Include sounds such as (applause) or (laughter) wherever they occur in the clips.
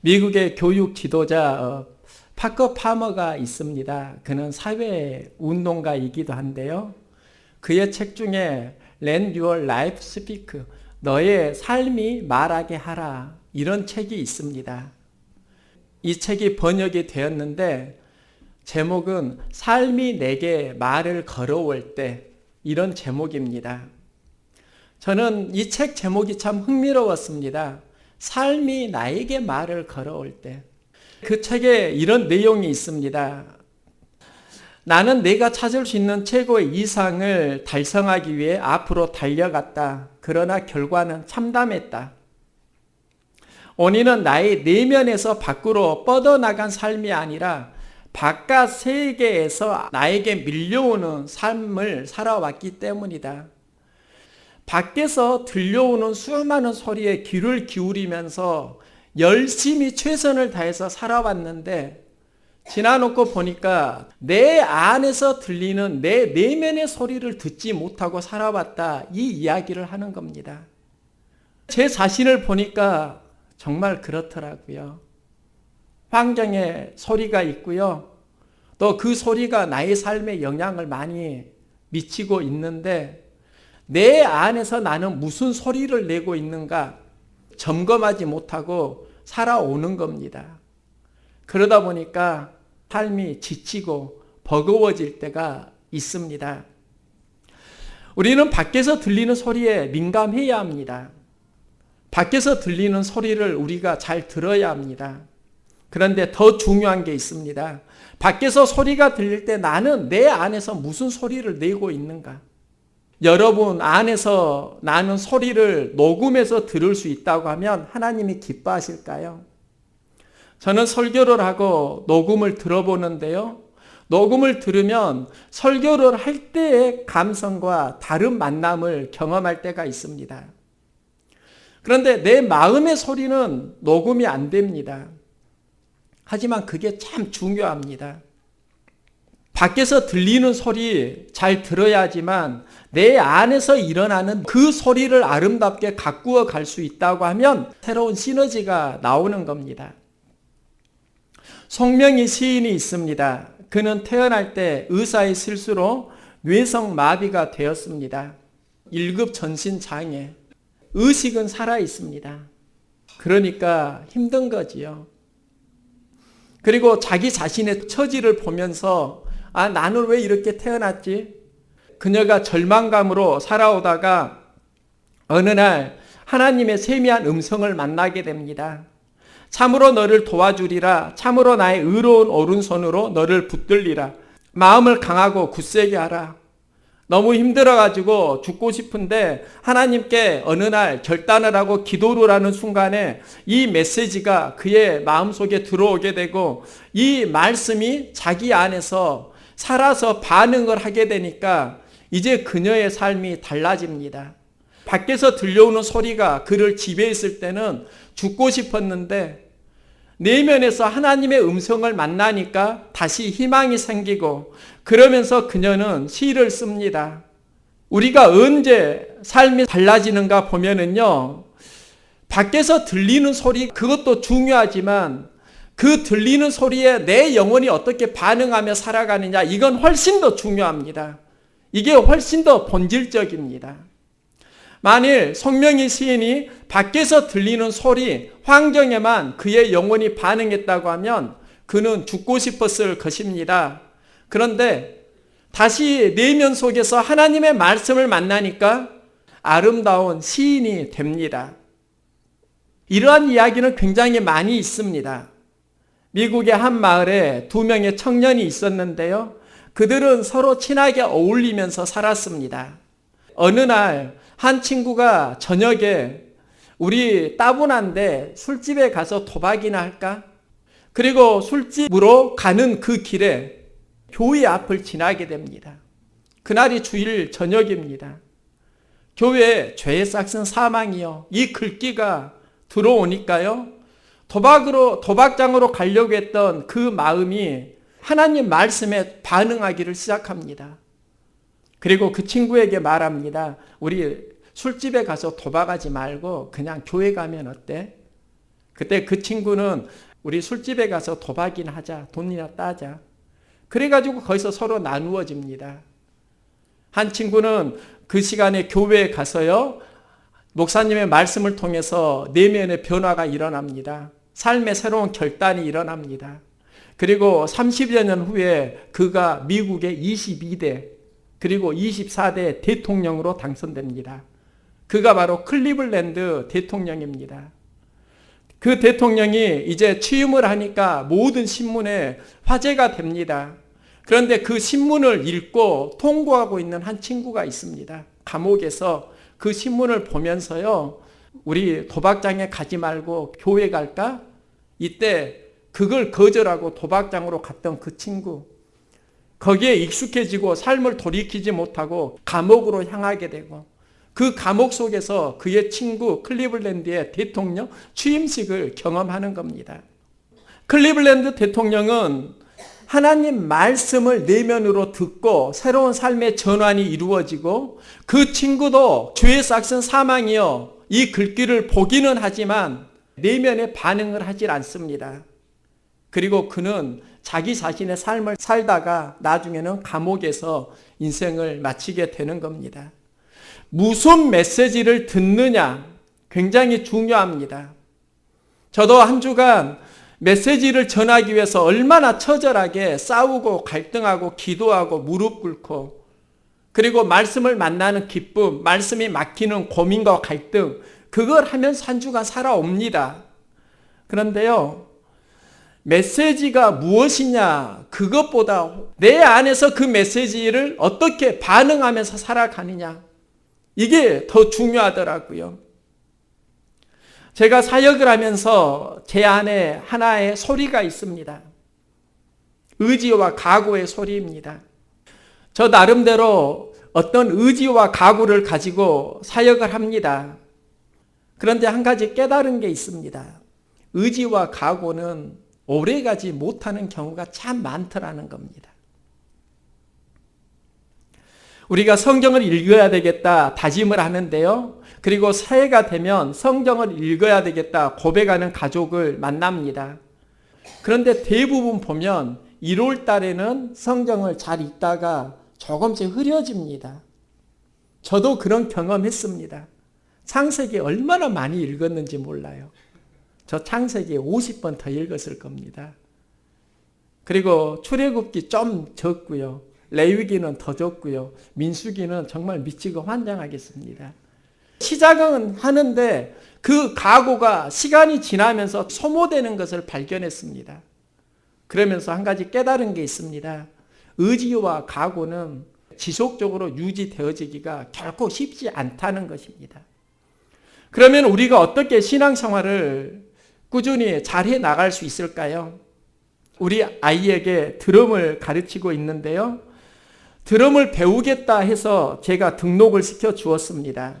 미국의 교육 지도자 어, 파커 파머가 있습니다. 그는 사회 운동가이기도 한데요. 그의 책 중에 Let Your Life Speak 너의 삶이 말하게 하라 이런 책이 있습니다. 이 책이 번역이 되었는데 제목은 삶이 내게 말을 걸어올 때 이런 제목입니다. 저는 이 책 제목이 참 흥미로웠습니다. 삶이 나에게 말을 걸어올 때. 그 책에 이런 내용이 있습니다. 나는 내가 찾을 수 있는 최고의 이상을 달성하기 위해 앞으로 달려갔다. 그러나 결과는 참담했다. 원인은 나의 내면에서 밖으로 뻗어나간 삶이 아니라 바깥 세계에서 나에게 밀려오는 삶을 살아왔기 때문이다. 밖에서 들려오는 수많은 소리에 귀를 기울이면서 열심히 최선을 다해서 살아왔는데 지나놓고 보니까 내 안에서 들리는 내 내면의 소리를 듣지 못하고 살아왔다. 이 이야기를 하는 겁니다. 제 자신을 보니까 정말 그렇더라고요. 환경에 소리가 있고요. 또 그 소리가 나의 삶에 영향을 많이 미치고 있는데 내 안에서 나는 무슨 소리를 내고 있는가 점검하지 못하고 살아오는 겁니다. 그러다 보니까 삶이 지치고 버거워질 때가 있습니다. 우리는 밖에서 들리는 소리에 민감해야 합니다. 밖에서 들리는 소리를 우리가 잘 들어야 합니다. 그런데 더 중요한 게 있습니다. 밖에서 소리가 들릴 때 나는 내 안에서 무슨 소리를 내고 있는가? 여러분 안에서 나는 소리를 녹음해서 들을 수 있다고 하면 하나님이 기뻐하실까요? 저는 설교를 하고 녹음을 들어보는데요. 녹음을 들으면 설교를 할 때의 감성과 다른 만남을 경험할 때가 있습니다. 그런데 내 마음의 소리는 녹음이 안 됩니다. 하지만 그게 참 중요합니다. 밖에서 들리는 소리 잘 들어야지만 내 안에서 일어나는 그 소리를 아름답게 가꾸어 갈 수 있다고 하면 새로운 시너지가 나오는 겁니다. 송명희 시인이 있습니다. 그는 태어날 때 의사의 실수로 뇌성 마비가 되었습니다. 1급 전신 장애. 의식은 살아 있습니다. 그러니까 힘든 거지요. 그리고 자기 자신의 처지를 보면서 아, 나는 왜 이렇게 태어났지? 그녀가 절망감으로 살아오다가 어느 날 하나님의 세미한 음성을 만나게 됩니다. 참으로 너를 도와주리라. 참으로 나의 의로운 오른손으로 너를 붙들리라. 마음을 강하고 굳세게 하라. 너무 힘들어가지고 죽고 싶은데 하나님께 어느 날 결단을 하고 기도를 하는 순간에 이 메시지가 그의 마음속에 들어오게 되고 이 말씀이 자기 안에서 살아서 반응을 하게 되니까 이제 그녀의 삶이 달라집니다. 밖에서 들려오는 소리가 그를 지배했을 때는 죽고 싶었는데 내면에서 하나님의 음성을 만나니까 다시 희망이 생기고 그러면서 그녀는 시를 씁니다. 우리가 언제 삶이 달라지는가 보면은요, 밖에서 들리는 소리, 그것도 중요하지만 그 들리는 소리에 내 영혼이 어떻게 반응하며 살아가느냐, 이건 훨씬 더 중요합니다. 이게 훨씬 더 본질적입니다. 만일 성명희 시인이 밖에서 들리는 소리, 환경에만 그의 영혼이 반응했다고 하면 그는 죽고 싶었을 것입니다. 그런데 다시 내면 속에서 하나님의 말씀을 만나니까 아름다운 시인이 됩니다. 이러한 이야기는 굉장히 많이 있습니다. 미국의 한 마을에 두 명의 청년이 있었는데요. 그들은 서로 친하게 어울리면서 살았습니다. 어느 날 한 친구가 저녁에 우리 따분한데 술집에 가서 도박이나 할까? 그리고 술집으로 가는 그 길에 교회 앞을 지나게 됩니다. 그날이 주일 저녁입니다. 교회 죄의 싹슨 사망이요. 이 글귀가 들어오니까요. 도박으로, 도박장으로 가려고 했던 그 마음이 하나님 말씀에 반응하기를 시작합니다. 그리고 그 친구에게 말합니다. 우리 술집에 가서 도박하지 말고 그냥 교회 가면 어때? 그때 그 친구는 우리 술집에 가서 도박이나 하자. 돈이나 따자. 그래가지고 거기서 서로 나누어집니다. 한 친구는 그 시간에 교회에 가서요. 목사님의 말씀을 통해서 내면의 변화가 일어납니다. 삶의 새로운 결단이 일어납니다. 그리고 30여 년 후에 그가 미국의 22대 그리고 24대 대통령으로 당선됩니다. 그가 바로 클리블랜드 대통령입니다. 그 대통령이 이제 취임을 하니까 모든 신문에 화제가 됩니다. 그런데 그 신문을 읽고 통고하고 있는 한 친구가 있습니다. 감옥에서 그 신문을 보면서요, 우리 도박장에 가지 말고 교회 갈까? 이때 그걸 거절하고 도박장으로 갔던 그 친구. 거기에 익숙해지고 삶을 돌이키지 못하고 감옥으로 향하게 되고 그 감옥 속에서 그의 친구 클리블랜드의 대통령 취임식을 경험하는 겁니다. 클리블랜드 대통령은 하나님 말씀을 내면으로 듣고 새로운 삶의 전환이 이루어지고 그 친구도 주의 싹슨 사망이요. 이 글귀를 보기는 하지만 내면에 반응을 하질 않습니다. 그리고 그는 자기 자신의 삶을 살다가 나중에는 감옥에서 인생을 마치게 되는 겁니다. 무슨 메시지를 듣느냐 굉장히 중요합니다. 저도 한 주간 메시지를 전하기 위해서 얼마나 처절하게 싸우고 갈등하고 기도하고 무릎 꿇고 그리고 말씀을 만나는 기쁨, 말씀이 막히는 고민과 갈등, 그걸 하면서 한 주간 살아옵니다. 그런데요, 메시지가 무엇이냐, 그것보다 내 안에서 그 메시지를 어떻게 반응하면서 살아가느냐, 이게 더 중요하더라고요. 제가 사역을 하면서 제 안에 하나의 소리가 있습니다. 의지와 각오의 소리입니다. 저 나름대로 어떤 의지와 각오를 가지고 사역을 합니다. 그런데 한 가지 깨달은 게 있습니다. 의지와 각오는 오래가지 못하는 경우가 참 많더라는 겁니다. 우리가 성경을 읽어야 되겠다 다짐을 하는데요. 그리고 새해가 되면 성경을 읽어야 되겠다 고백하는 가족을 만납니다. 그런데 대부분 보면 1월 달에는 성경을 잘 읽다가 조금씩 흐려집니다. 저도 그런 경험했습니다. 창세기 얼마나 많이 읽었는지 몰라요. 저 창세기 50번 더 읽었을 겁니다. 그리고 출애굽기 좀 적고요. 레위기는 더 적고요. 민수기는 정말 미치고 환장하겠습니다. 시작은 하는데 그 각오가 시간이 지나면서 소모되는 것을 발견했습니다. 그러면서 한 가지 깨달은 게 있습니다. 의지와 각오는 지속적으로 유지되어지기가 결코 쉽지 않다는 것입니다. 그러면 우리가 어떻게 신앙생활을 꾸준히 잘해 나갈 수 있을까요? 우리 아이에게 드럼을 가르치고 있는데요. 드럼을 배우겠다 해서 제가 등록을 시켜 주었습니다.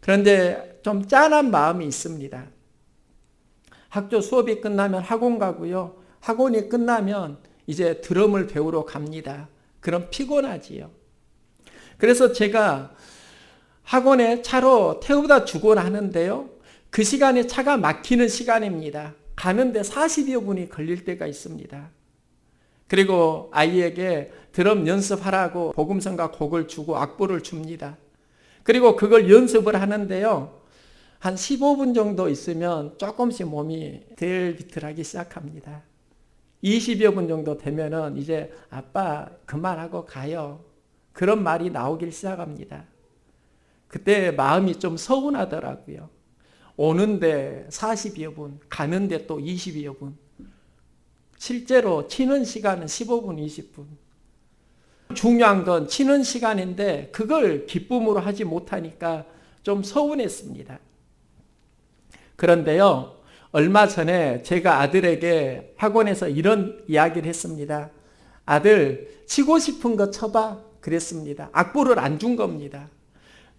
그런데 좀 짠한 마음이 있습니다. 학교 수업이 끝나면 학원 가고요. 학원이 끝나면 이제 드럼을 배우러 갑니다. 그럼 피곤하지요. 그래서 제가 학원에 차로 태우다 주곤 하는데요. 그 시간에 차가 막히는 시간입니다. 가는데 40여 분이 걸릴 때가 있습니다. 그리고 아이에게 드럼 연습하라고 복음성과 곡을 주고 악보를 줍니다. 그리고 그걸 연습을 하는데요. 한 15분 정도 있으면 조금씩 몸이 덜 비틀하기 시작합니다. 20여 분 정도 되면은 이제 아빠 그만하고 가요. 그런 말이 나오길 시작합니다. 그때 마음이 좀 서운하더라고요. 오는데 40여 분, 가는데 또 20여 분. 실제로 치는 시간은 15분, 20분. 중요한 건 치는 시간인데 그걸 기쁨으로 하지 못하니까 좀 서운했습니다. 그런데요, 얼마 전에 제가 아들에게 학원에서 이런 이야기를 했습니다. 아들, 치고 싶은 거 쳐봐. 그랬습니다. 악보를 안 준 겁니다.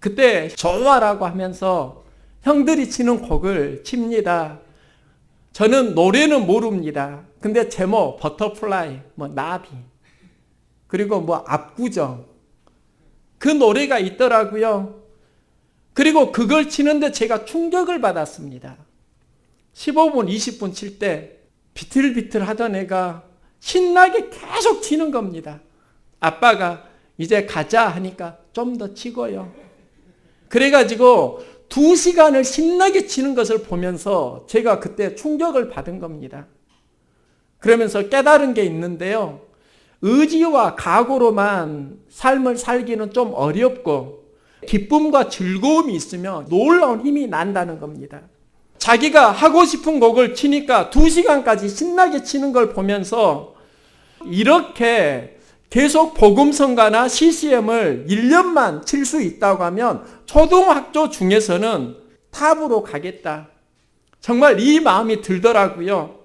그때 좋아라고 하면서 형들이 치는 곡을 칩니다. 저는 노래는 모릅니다. 근데 제목 버터플라이, 뭐 나비, 그리고 뭐 압구정 그 노래가 있더라고요. 그리고 그걸 치는데 제가 충격을 받았습니다. 15분, 20분 칠 때 비틀비틀 하던 애가 신나게 계속 치는 겁니다. 아빠가 이제 가자 하니까 좀 더 치고요. 그래가지고 두 시간을 신나게 치는 것을 보면서 제가 그때 충격을 받은 겁니다. 그러면서 깨달은 게 있는데요. 의지와 각오로만 삶을 살기는 좀 어렵고 기쁨과 즐거움이 있으면 놀라운 힘이 난다는 겁니다. 자기가 하고 싶은 곡을 치니까 두 시간까지 신나게 치는 걸 보면서 이렇게 계속 복음성가나 CCM을 1년만 칠 수 있다고 하면 초등학교 중에서는 탑으로 가겠다. 정말 이 마음이 들더라고요.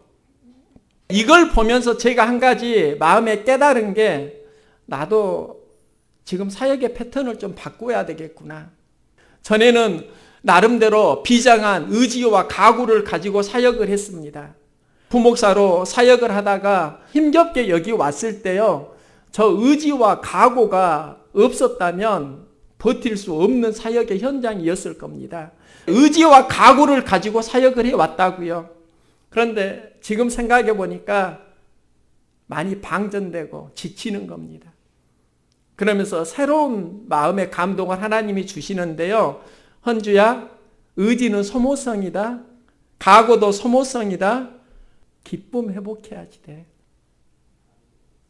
이걸 보면서 제가 한 가지 마음에 깨달은 게 나도 지금 사역의 패턴을 좀 바꿔야 되겠구나. 전에는 나름대로 비장한 의지와 각오를 가지고 사역을 했습니다. 부목사로 사역을 하다가 힘겹게 여기 왔을 때요. 저 의지와 각오가 없었다면 버틸 수 없는 사역의 현장이었을 겁니다. 의지와 각오를 가지고 사역을 해 왔다고요. 그런데 지금 생각해 보니까 많이 방전되고 지치는 겁니다. 그러면서 새로운 마음의 감동을 하나님이 주시는데요. 헌주야, 의지는 소모성이다. 각오도 소모성이다. 기쁨 회복해야지 돼.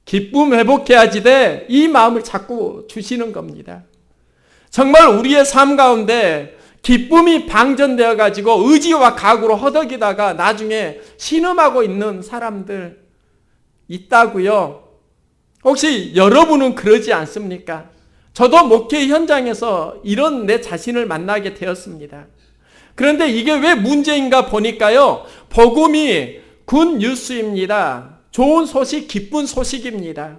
기쁨 회복해야지 돼. 이 마음을 자꾸 주시는 겁니다. 정말 우리의 삶 가운데 기쁨이 방전되어 가지고 의지와 각오로 허덕이다가 나중에 신음하고 있는 사람들 있다고요. 혹시 여러분은 그러지 않습니까? 저도 목회 현장에서 이런 내 자신을 만나게 되었습니다. 그런데 이게 왜 문제인가 보니까요. 복음이 군 뉴스입니다. 좋은 소식, 기쁜 소식입니다.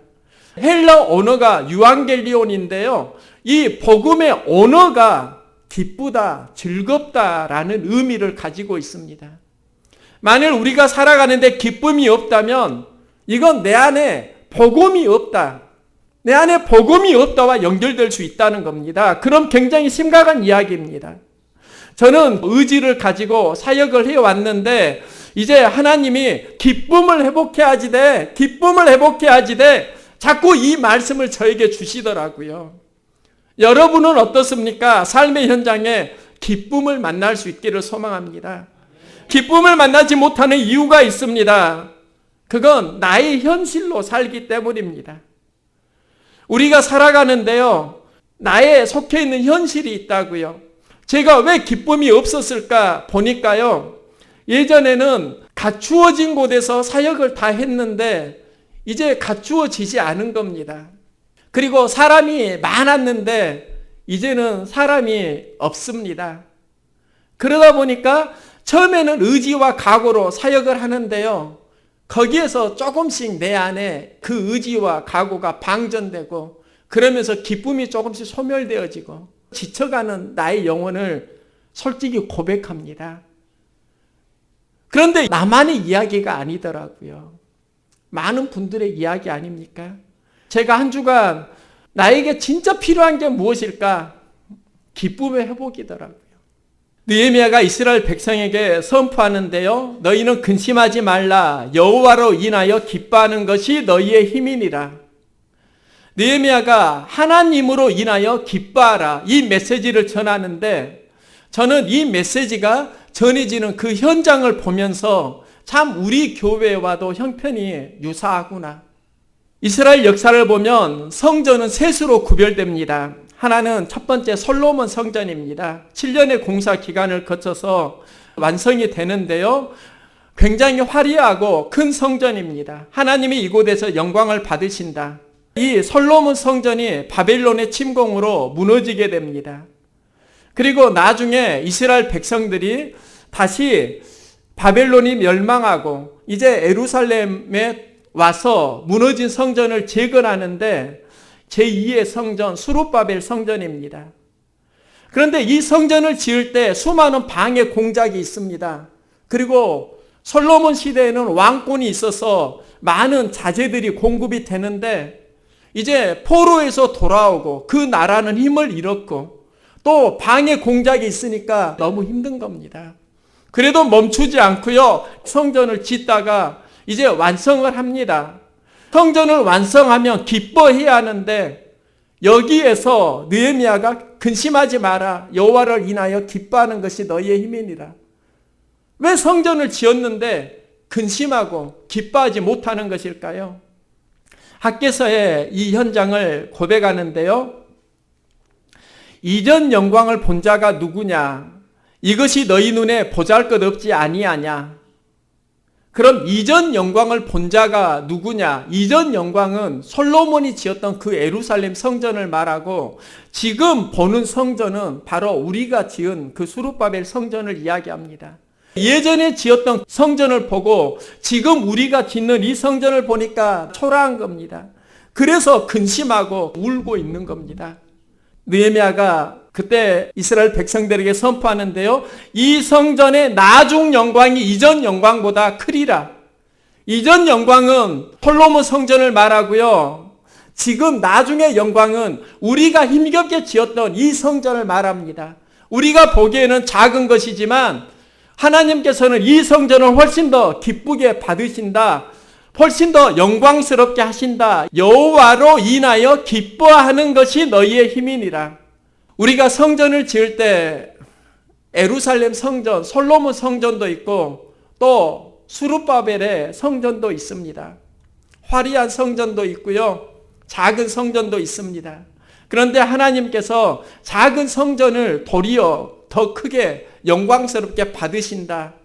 헬러 언어가 유앙겔리온인데요. 이 복음의 언어가 기쁘다, 즐겁다라는 의미를 가지고 있습니다. 만일 우리가 살아가는데 기쁨이 없다면 이건 내 안에 복음이 없다. 내 안에 복음이 없다와 연결될 수 있다는 겁니다. 그럼 굉장히 심각한 이야기입니다. 저는 의지를 가지고 사역을 해왔는데 이제 하나님이 기쁨을 회복해야지 돼. 기쁨을 회복해야지 돼. 자꾸 이 말씀을 저에게 주시더라고요. 여러분은 어떻습니까? 삶의 현장에 기쁨을 만날 수 있기를 소망합니다. 기쁨을 만나지 못하는 이유가 있습니다. 그건 나의 현실로 살기 때문입니다. 우리가 살아가는데요, 나의 속해 있는 현실이 있다고요. 제가 왜 기쁨이 없었을까 보니까요, 예전에는 갖추어진 곳에서 사역을 다 했는데, 이제 갖추어지지 않은 겁니다. 그리고 사람이 많았는데, 이제는 사람이 없습니다. 그러다 보니까 처음에는 의지와 각오로 사역을 하는데요. 거기에서 조금씩 내 안에 그 의지와 각오가 방전되고 그러면서 기쁨이 조금씩 소멸되어지고 지쳐가는 나의 영혼을 솔직히 고백합니다. 그런데 나만의 이야기가 아니더라고요. 많은 분들의 이야기 아닙니까? 제가 한 주간 나에게 진짜 필요한 게 무엇일까? 기쁨의 회복이더라고요. 느헤미야가 이스라엘 백성에게 선포하는데요. 너희는 근심하지 말라. 여호와로 인하여 기뻐하는 것이 너희의 힘이니라. 느헤미야가 하나님으로 인하여 기뻐하라. 이 메시지를 전하는데 저는 이 메시지가 전해지는 그 현장을 보면서 참 우리 교회와도 형편이 유사하구나. 이스라엘 역사를 보면 성전은 셋으로 구별됩니다. 하나는 첫 번째 솔로몬 성전입니다. 7년의 공사 기간을 거쳐서 완성이 되는데요. 굉장히 화려하고 큰 성전입니다. 하나님이 이곳에서 영광을 받으신다. 이 솔로몬 성전이 바벨론의 침공으로 무너지게 됩니다. 그리고 나중에 이스라엘 백성들이 다시 바벨론이 멸망하고 이제 에루살렘에 와서 무너진 성전을 재건하는데 제2의 성전 수룹바벨 성전입니다. 그런데 이 성전을 지을 때 수많은 방해 공작이 있습니다. 그리고 솔로몬 시대에는 왕권이 있어서 많은 자재들이 공급이 되는데 이제 포로에서 돌아오고 그 나라는 힘을 잃었고 또 방해 공작이 있으니까 너무 힘든 겁니다. 그래도 멈추지 않고요. 성전을 짓다가 이제 완성을 합니다. 성전을 완성하면 기뻐해야 하는데 여기에서 느헤미야가 근심하지 마라. 여호와를 인하여 기뻐하는 것이 너희의 힘이니라. 왜 성전을 지었는데 근심하고 기뻐하지 못하는 것일까요? 학계서의 이 현장을 고백하는데요. 이전 영광을 본 자가 누구냐? 이것이 너희 눈에 보잘 것 없지 아니하냐? 그럼 이전 영광을 본 자가 누구냐? 이전 영광은 솔로몬이 지었던 그 에루살렘 성전을 말하고 지금 보는 성전은 바로 우리가 지은 그 수르바벨 성전을 이야기합니다. 예전에 지었던 성전을 보고 지금 우리가 짓는 이 성전을 보니까 초라한 겁니다. 그래서 근심하고 울고 있는 겁니다. 느헤미야가 그때 이스라엘 백성들에게 선포하는데요. 이 성전의 나중 영광이 이전 영광보다 크리라. 이전 영광은 솔로몬 성전을 말하고요. 지금 나중의 영광은 우리가 힘겹게 지었던 이 성전을 말합니다. 우리가 보기에는 작은 것이지만 하나님께서는 이 성전을 훨씬 더 기쁘게 받으신다. 훨씬 더 영광스럽게 하신다. 여호와로 인하여 기뻐하는 것이 너희의 힘이니라. 우리가 성전을 지을 때 에루살렘 성전, 솔로몬 성전도 있고 또 수르바벨의 성전도 있습니다. 화려한 성전도 있고요. 작은 성전도 있습니다. 그런데 하나님께서 작은 성전을 도리어 더 크게 영광스럽게 받으신다.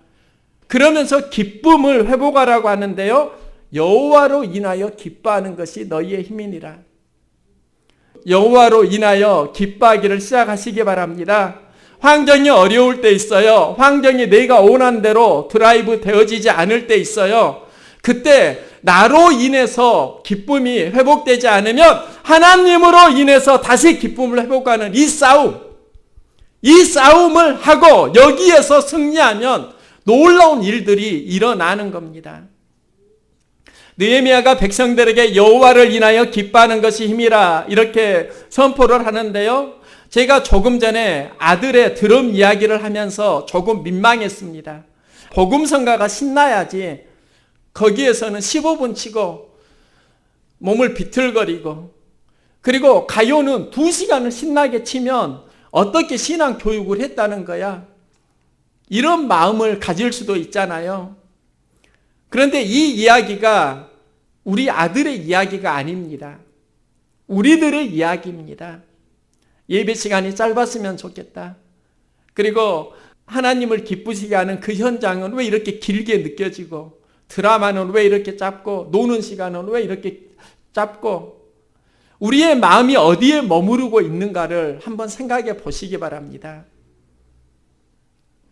그러면서 기쁨을 회복하라고 하는데요. 여호와로 인하여 기뻐하는 것이 너희의 힘이니라. 여호와로 인하여 기뻐하기를 시작하시기 바랍니다. 환경이 어려울 때 있어요. 환경이 내가 원한 대로 드라이브 되어지지 않을 때 있어요. 그때 나로 인해서 기쁨이 회복되지 않으면 하나님으로 인해서 다시 기쁨을 회복하는 이 싸움. 이 싸움을 하고 여기에서 승리하면 놀라운 일들이 일어나는 겁니다. 느헤미야가 백성들에게 여호와를 인하여 기뻐하는 것이 힘이라 이렇게 선포를 하는데요. 제가 조금 전에 아들의 드럼 이야기를 하면서 조금 민망했습니다. 복음성가가 신나야지 거기에서는 15분 치고 몸을 비틀거리고 그리고 가요는 2시간을 신나게 치면 어떻게 신앙 교육을 했다는 거야? 이런 마음을 가질 수도 있잖아요. 그런데 이 이야기가 우리 아들의 이야기가 아닙니다. 우리들의 이야기입니다. 예배 시간이 짧았으면 좋겠다. 그리고 하나님을 기쁘시게 하는 그 현장은 왜 이렇게 길게 느껴지고 드라마는 왜 이렇게 짧고 노는 시간은 왜 이렇게 짧고 우리의 마음이 어디에 머무르고 있는가를 한번 생각해 보시기 바랍니다.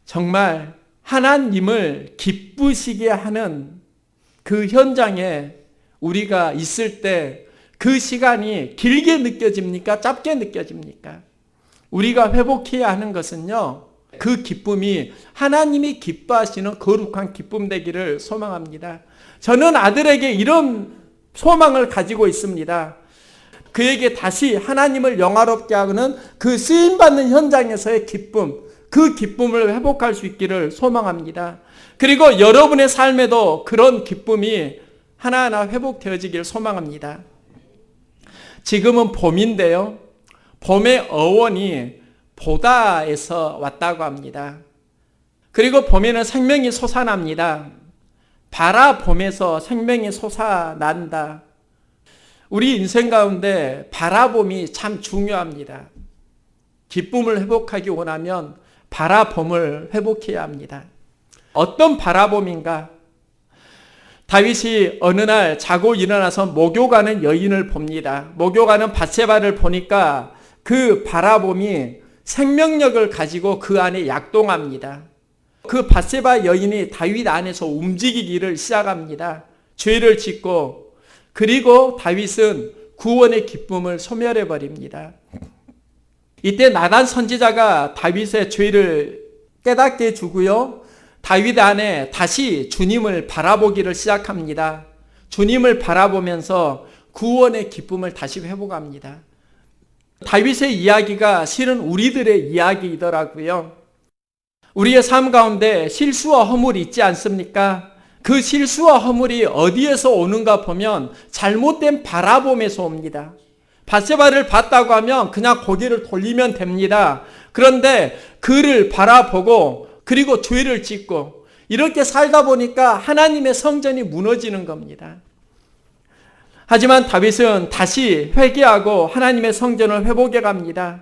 정말 하나님을 기쁘시게 하는 그 현장에 우리가 있을 때 그 시간이 길게 느껴집니까? 짧게 느껴집니까? 우리가 회복해야 하는 것은요, 그 기쁨이 하나님이 기뻐하시는 거룩한 기쁨 되기를 소망합니다. 저는 아들에게 이런 소망을 가지고 있습니다. 그에게 다시 하나님을 영화롭게 하는 그 쓰임받는 현장에서의 기쁨, 그 기쁨을 회복할 수 있기를 소망합니다. 그리고 여러분의 삶에도 그런 기쁨이 하나하나 회복되어지길 소망합니다. 지금은 봄인데요. 봄의 어원이 보다에서 왔다고 합니다. 그리고 봄에는 생명이 솟아납니다. 바라봄에서 생명이 솟아난다. 우리 인생 가운데 바라봄이 참 중요합니다. 기쁨을 회복하기 원하면 바라봄을 회복해야 합니다. 어떤 바라봄인가? 다윗이 어느 날 자고 일어나서 목욕하는 여인을 봅니다. 목욕하는 바세바를 보니까 그 바라봄이 생명력을 가지고 그 안에 약동합니다. 그 바세바 여인이 다윗 안에서 움직이기를 시작합니다. 죄를 짓고 그리고 다윗은 구원의 기쁨을 소멸해 버립니다. 이때 나단 선지자가 다윗의 죄를 깨닫게 해주고요. 다윗 안에 다시 주님을 바라보기를 시작합니다. 주님을 바라보면서 구원의 기쁨을 다시 회복합니다. 다윗의 이야기가 실은 우리들의 이야기이더라고요. 우리의 삶 가운데 실수와 허물이 있지 않습니까? 그 실수와 허물이 어디에서 오는가 보면 잘못된 바라봄에서 옵니다. 바세바를 봤다고 하면 그냥 고개를 돌리면 됩니다. 그런데 그를 바라보고 그리고 죄를 짓고 이렇게 살다 보니까 하나님의 성전이 무너지는 겁니다. 하지만 다윗은 다시 회개하고 하나님의 성전을 회복해 갑니다.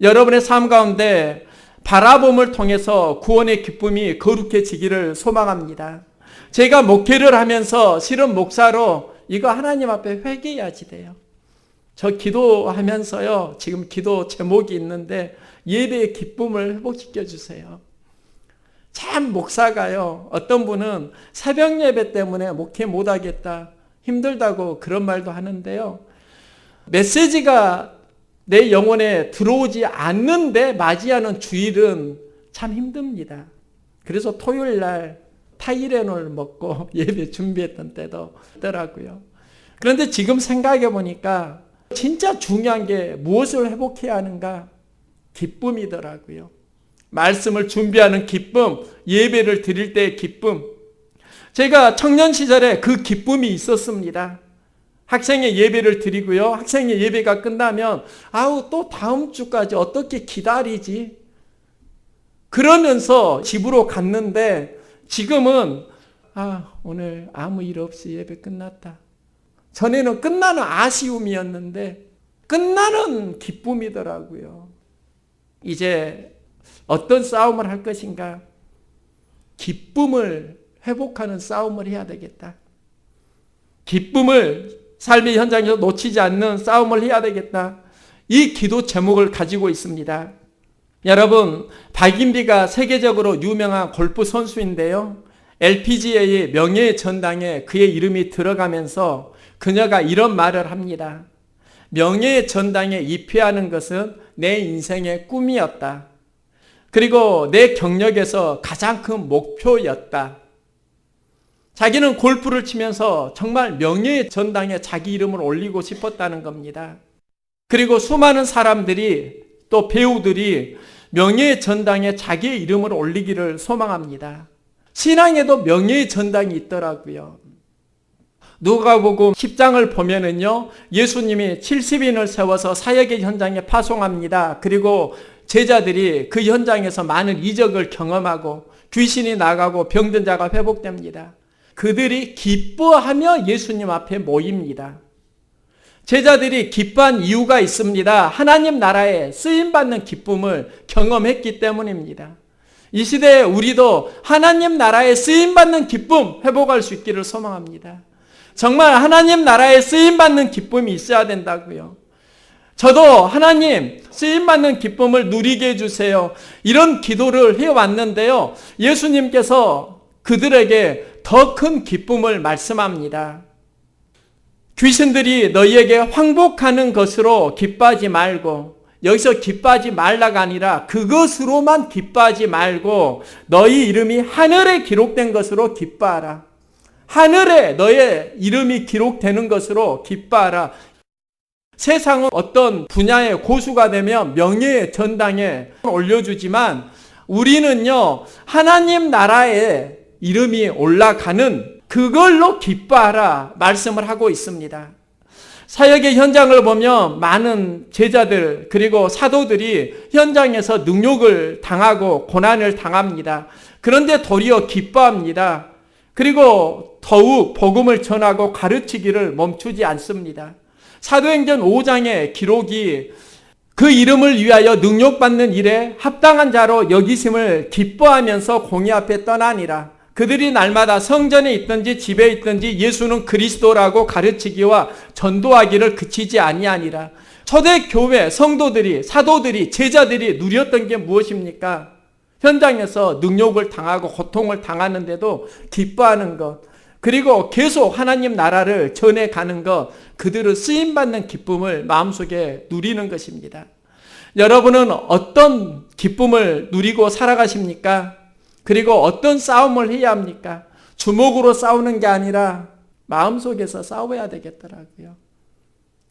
여러분의 삶 가운데 바라봄을 통해서 구원의 기쁨이 거룩해지기를 소망합니다. 제가 목회를 하면서 실은 목사로 이거 하나님 앞에 회개해야지 돼요. 저 기도하면서요, 지금 기도 제목이 있는데 예배의 기쁨을 회복시켜 주세요. 참 목사가요, 어떤 분은 새벽 예배 때문에 목회 못 하겠다, 힘들다고 그런 말도 하는데요. 메시지가 내 영혼에 들어오지 않는데 맞이하는 주일은 참 힘듭니다. 그래서 토요일 날 타이레놀 먹고 (laughs) 예배 준비했던 때도 있더라고요. 그런데 지금 생각해 보니까 진짜 중요한 게 무엇을 회복해야 하는가? 기쁨이더라고요. 말씀을 준비하는 기쁨, 예배를 드릴 때의 기쁨. 제가 청년 시절에 그 기쁨이 있었습니다. 학생의 예배를 드리고요. 학생의 예배가 끝나면 아우 또 다음 주까지 어떻게 기다리지? 그러면서 집으로 갔는데 지금은 아 오늘 아무 일 없이 예배 끝났다. 전에는 끝나는 아쉬움이었는데 끝나는 기쁨이더라고요. 이제 어떤 싸움을 할 것인가? 기쁨을 회복하는 싸움을 해야 되겠다. 기쁨을 삶의 현장에서 놓치지 않는 싸움을 해야 되겠다. 이 기도 제목을 가지고 있습니다. 여러분, 박인비가 세계적으로 유명한 골프 선수인데요. LPGA의 명예의 전당에 그의 이름이 들어가면서 그녀가 이런 말을 합니다. 명예의 전당에 입회하는 것은 내 인생의 꿈이었다. 그리고 내 경력에서 가장 큰 목표였다. 자기는 골프를 치면서 정말 명예의 전당에 자기 이름을 올리고 싶었다는 겁니다. 그리고 수많은 사람들이 또 배우들이 명예의 전당에 자기의 이름을 올리기를 소망합니다. 신앙에도 명예의 전당이 있더라고요. 누가복음 10장을 보면은요. 예수님이 70인을 세워서 사역의 현장에 파송합니다. 그리고 제자들이 그 현장에서 많은 이적을 경험하고 귀신이 나가고 병든 자가 회복됩니다. 그들이 기뻐하며 예수님 앞에 모입니다. 제자들이 기뻐한 이유가 있습니다. 하나님 나라에 쓰임받는 기쁨을 경험했기 때문입니다. 이 시대에 우리도 하나님 나라에 쓰임받는 기쁨 회복할 수 있기를 소망합니다. 정말 하나님 나라에 쓰임받는 기쁨이 있어야 된다고요. 저도 하나님 쓰임받는 기쁨을 누리게 해주세요. 이런 기도를 해왔는데요. 예수님께서 그들에게 더 큰 기쁨을 말씀합니다. 귀신들이 너희에게 황복하는 것으로 기뻐하지 말고 여기서 기뻐하지 말라가 아니라 그것으로만 기뻐하지 말고 너희 이름이 하늘에 기록된 것으로 기뻐하라. 하늘에 너의 이름이 기록되는 것으로 기뻐하라. 세상은 어떤 분야의 고수가 되면 명예의 전당에 올려주지만 우리는요, 하나님 나라에 이름이 올라가는 그걸로 기뻐하라 말씀을 하고 있습니다. 사역의 현장을 보면 많은 제자들 그리고 사도들이 현장에서 능욕을 당하고 고난을 당합니다. 그런데 도리어 기뻐합니다. 그리고 더욱 복음을 전하고 가르치기를 멈추지 않습니다. 사도행전 5장의 기록이 그 이름을 위하여 능력받는 일에 합당한 자로 여기심을 기뻐하면서 공의 앞에 떠나니라. 그들이 날마다 성전에 있든지 집에 있든지 예수는 그리스도라고 가르치기와 전도하기를 그치지 아니하니라. 초대 교회 성도들이 사도들이 제자들이 누렸던 게 무엇입니까? 현장에서 능욕을 당하고 고통을 당하는데도 기뻐하는 것. 그리고 계속 하나님 나라를 전해 가는 것. 그들은 쓰임 받는 기쁨을 마음속에 누리는 것입니다. 여러분은 어떤 기쁨을 누리고 살아가십니까? 그리고 어떤 싸움을 해야 합니까? 주먹으로 싸우는 게 아니라 마음속에서 싸워야 되겠더라고요.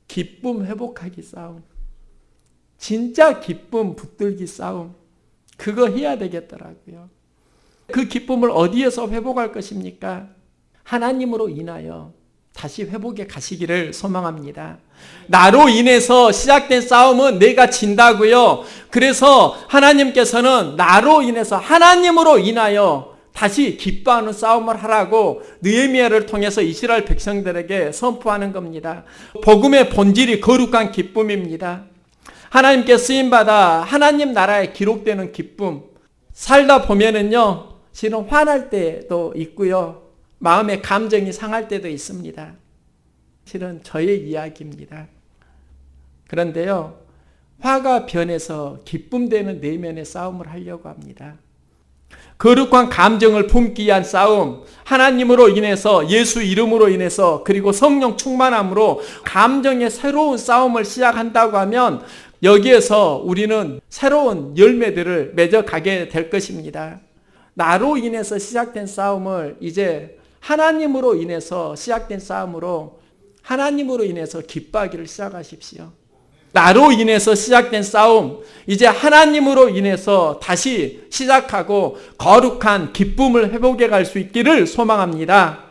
기쁨 회복하기 싸움. 진짜 기쁨 붙들기 싸움. 그거 해야 되겠더라고요. 그 기쁨을 어디에서 회복할 것입니까? 하나님으로 인하여 다시 회복에 가시기를 소망합니다. 나로 인해서 시작된 싸움은 내가 진다고요. 그래서 하나님께서는 나로 인해서 하나님으로 인하여 다시 기뻐하는 싸움을 하라고 느헤미야를 통해서 이스라엘 백성들에게 선포하는 겁니다. 복음의 본질이 거룩한 기쁨입니다. 하나님께 쓰임 받아 하나님 나라에 기록되는 기쁨 살다 보면은요. 실은 화날 때도 있고요. 마음의 감정이 상할 때도 있습니다. 실은 저의 이야기입니다. 그런데요. 화가 변해서 기쁨되는 내면의 싸움을 하려고 합니다. 거룩한 감정을 품기 위한 싸움, 하나님으로 인해서 예수 이름으로 인해서 그리고 성령 충만함으로 감정의 새로운 싸움을 시작한다고 하면 여기에서 우리는 새로운 열매들을 맺어가게 될 것입니다. 나로 인해서 시작된 싸움을 이제 하나님으로 인해서 시작된 싸움으로 하나님으로 인해서 기뻐하기를 시작하십시오. 나로 인해서 시작된 싸움, 이제 하나님으로 인해서 다시 시작하고 거룩한 기쁨을 회복해 갈 수 있기를 소망합니다.